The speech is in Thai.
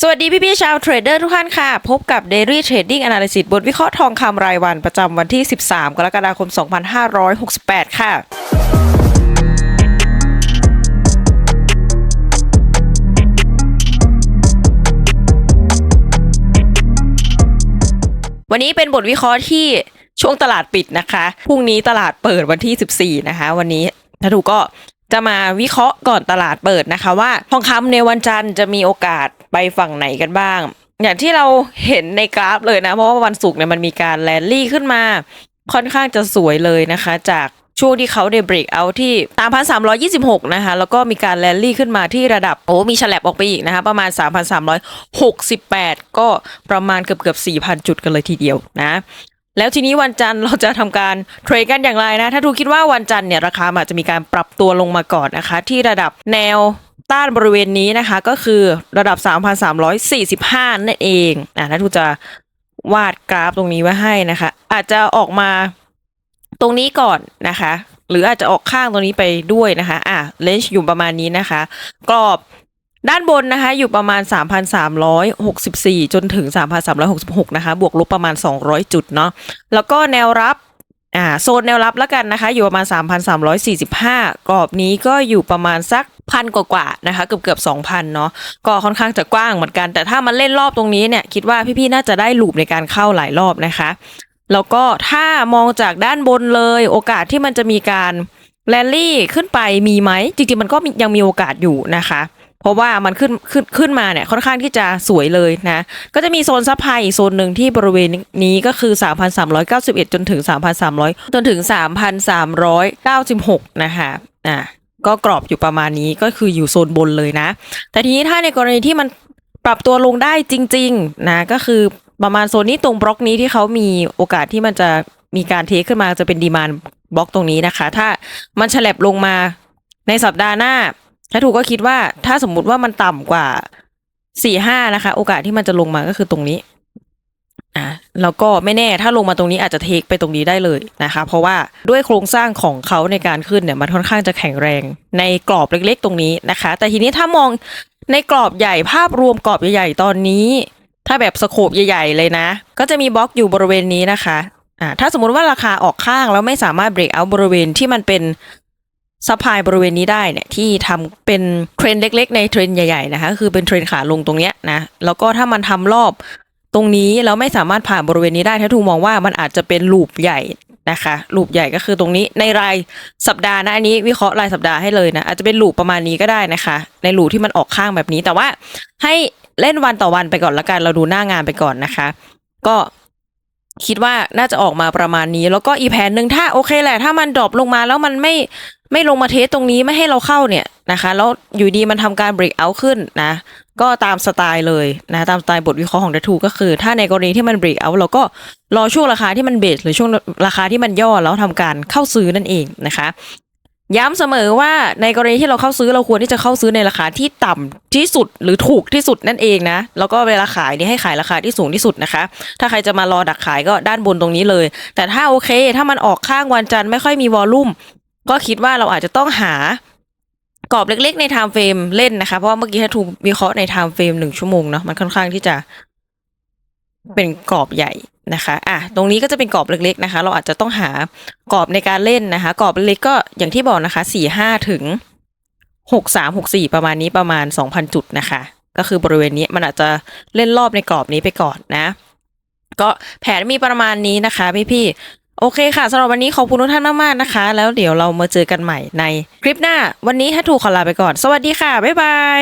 สวัสดีพี่พี่ๆชาวเทรดเดอร์ทุกท่านค่ะ พบกับ Daily Trading Analysis บทวิเคราะห์ทองคำรายวันประจำวันที่ 13 กรกฎาคม 2568 ค่ะวันนี้เป็นบทวิเคราะห์ที่ช่วงตลาดปิดนะคะ พรุ่งนี้ตลาดเปิดวันที่ 14 นะคะ วันนี้ถ้าถูกก็จะมาวิเคราะห์ก่อนตลาดเปิดนะคะ ว่าทองคำในวันจันทร์จะมีโอกาส ไปฝั่งไหนกันบ้าง อย่างที่เราเห็นในกราฟเลยนะ เพราะว่าวันศุกร์เนี่ยมันมีการแลนลี่ขึ้นมา ค่อนข้างจะสวยเลยนะคะ จากช่วงที่เขาเดเบรกเอาที่ตามพันสามร้อยี่สิบหกนะคะ แล้วก็มีการแลนลี่ขึ้นมาที่ระดับ โอ้มีฉลับออกไปอีกนะคะ ประมาณสามพันสามร้อยหกสิบแปดก็ประมาณเกือบเกือบสี่พันจุดกันเลยทีเดียวนะแล้วทีนี้วันจันทร์เราจะทำการเทรดกันอย่างไรนะ ถ้าทูคิดว่าวันจันทร์เนี่ยราคาอาจจะมีการปรับตัวลงมาก่อนนะคะ ที่ระดับแนว ต้านบริเวณนี้นะคะ ก็คือระดับ 3,345 นั่นเองอะถ้าทูจะวาดกราฟตรงนี้ไว้ให้นะคะ อาจจะออกมาตรงนี้ก่อนนะคะ หรืออาจจะออกข้างตรงนี้ไปด้วยนะคะอะเลนจ์อยู่ประมาณนี้นะคะ กรอบด้านบนนะคะอยู่ประมาณ 3,364 จนถึง 3,366 นะคะ บวกลบประมาณ 200 จุดเนาะแล้วก็แนวรับ อ่าโซนแนวรับแล้วกันนะคะ อยู่ประมาณ 3,345 กรอบนี้ก็อยู่ประมาณสักพันกว่าๆนะคะเกือบเกือบ2,000เนาะก็ค่อนข้างจะกว้างเหมือนกัน แต่ถ้ามันเล่นรอบตรงนี้เนี่ยคิดว่าพี่ๆน่าจะได้ลูปในการเข้าหลายรอบนะคะ แล้วก็ถ้ามองจากด้านบนเลย โอกาสที่มันจะมีการแรลลี่ขึ้นไปมีไหมจริงๆมันก็ยังมีโอกาสอยู่นะคะ เพราะว่ามันขึ้นขึ้นขึ้นมาเนี่ยค่อนข้างที่จะสวยเลยนะ ก็จะมีโซนซัพพลายอีกโซนหนึ่งที่บริเวณนี้ก็คือ 3,391 จนถึง 3,300 จนถึง 3,396 นะคะอะก็กรอบอยู่ประมาณนี้ก็คืออยู่โซนบนเลยนะ แต่ทีนี้ถ้าในกรณีที่มันปรับตัวลงได้จริง ๆ นะก็คือประมาณโซนนี้ตรงบล็อกนี้ที่เขามีโอกาสที่มันจะมีการเทขึ้นมาจะเป็นดีมานบล็อกตรงนี้นะคะ ถ้ามันฉลับลงมาในสัปดาห์หน้า ถ้าถูกก็คิดว่าถ้าสมมุติว่ามันต่ำกว่าสี่ห้านะคะ โอกาสที่มันจะลงมาก็คือตรงนี้อะแล้วก็ไม่แน่ถ้าลงมาตรงนี้อาจจะเทคไปตรงนี้ได้เลยนะคะ เพราะว่าด้วยโครงสร้างของเขาในการขึ้นเนี่ยมันค่อนข้างจะแข็งแรงในกรอบเล็กๆ ตรงนี้นะคะ แต่ทีนี้ถ้ามองในกรอบใหญ่ภาพรวมกรอบใหญ่ๆตอนนี้ ถ้าแบบสโคปใหญ่ ๆ เลยนะ ก็จะมีบล็อกอยู่บริเวณนี้นะคะอ่าถ้าสมมุติว่าราคาออกข้างแล้วไม่สามารถเบรกเอาบริเวณที่มันเป็น ซัพพลายบริเวณนี้ได้เนี่ยที่ทำเป็นเทรนเล็ก ๆ ในเทรนใหญ่ๆนะคะคือเป็นเทรนขาลงตรงเนี้ยนะแล้วก็ถ้ามันทำรอบตรงนี้แล้วไม่สามารถผ่านบริเวณนี้ได้ถ้าทูมองว่ามันอาจจะเป็นลูปใหญ่นะคะลูปใหญ่ก็คือตรงนี้ในรายสัปดาห์นะอันนี้วิเคราะห์รายสัปดาห์ให้เลยนะอาจจะเป็นลูปประมาณนี้ก็ได้นะคะ ในลูปที่มันออกข้างแบบนี้ แต่ว่าให้เล่นวันต่อวันไปก่อนละกันเราดูหน้างานไปก่อนนะคะ ก็คิดว่าน่าจะออกมาประมาณนี้ แล้วก็อีแผนหนึ่งถ้าโอเคแหละถ้ามันดรอปลงมาแล้วมันไม่ ไม่ลงมาเทสตรงนี้ไม่ให้เราเข้าเนี่ยนะคะ แล้วอยู่ดีมันทำการเบรกเอาขึ้นนะ ก็ตามสไตล์เลยนะ ตามสไตล์บทวิเคราะห์ของ d ดทูก็คือ ถ้าในกรณีที่มันเบรกเอาเราก็รอช่วงราคาที่มันเบสหรือช่วงราคาที่มันย่อแล้วทำการเข้าซื้อนั่นเองนะคะ ย้ำเสมอว่าในกรณีที่เราเข้าซื้อเราควรที่จะเข้าซื้อในราคาที่ต่ำที่สุดหรือถูกที่สุดนั่นเองนะ แล้วก็เวลาขายนี่ให้ขายราคาที่สูงที่สุดนะคะ ถ้าใครจะมารอดักขายก็ด้านบนตรงนี้เลย แต่ถ้าโอเค ถ้ามันออกข้างวันจันทร์ไม่ค่อยมีวอลลุ่ม ก็คิดว่าเราอาจจะต้องหากรอบเล็กๆในไทม์เฟรมเล่นนะคะ เพราะว่าเมื่อกี้ถ้าถูกวิเคราะห์ในไทม์เฟรมหนึ่งชั่วโมงเนาะมันค่อนข้างที่จะเป็นกรอบใหญ่นะคะ อะ ตรงนี้ก็จะเป็นกรอบเล็กๆนะคะ เราอาจจะต้องหากรอบในการเล่นนะคะ กรอบเล็กก็อย่างที่บอกนะคะสี่ห้าถึงหกสามหกสี่ประมาณนี้ประมาณสองพันจุดนะคะ ก็คือบริเวณนี้มันอาจจะเล่นรอบในกรอบนี้ไปก่อนนะ ก็แผนมีประมาณนี้นะคะพี่ๆ โอเคค่ะสำหรับวันนี้ขอบคุณทุกท่านมากๆนะคะ แล้วเดี๋ยวเรามาเจอกันใหม่ในคลิปหน้า วันนี้ถ้าถูกขอลาไปก่อน สวัสดีค่ะ บ๊ายบาย